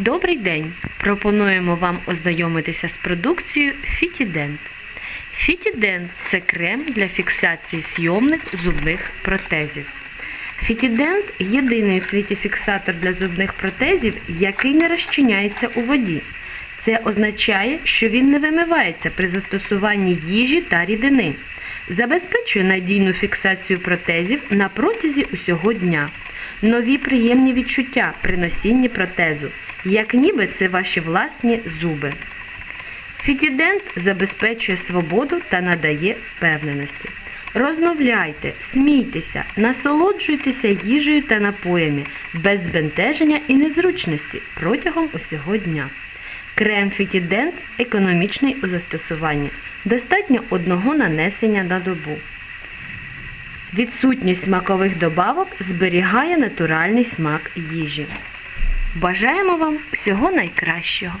Добрий день! Пропонуємо вам ознайомитися з продукцією Фітідент. Фітідент це крем для фіксації зйомних зубних протезів. Фітідент єдиний у світі фіксатор для зубних протезів, який не розчиняється у воді. Це означає, що він не вимивається при застосуванні їжі та рідини. Забезпечує надійну фіксацію протезів на протязі усього дня. Нові приємні відчуття при носінні протезу, як ніби це ваші власні зуби. Фітідент забезпечує свободу та надає впевненості. Розмовляйте, смійтеся, насолоджуйтеся їжею та напоями без збентеження і незручності протягом усього дня. Крем Фітідент економічний у застосуванні. Достатньо одного нанесення на добу. Відсутність смакових добавок зберігає натуральний смак їжі. Бажаємо вам всього найкращого!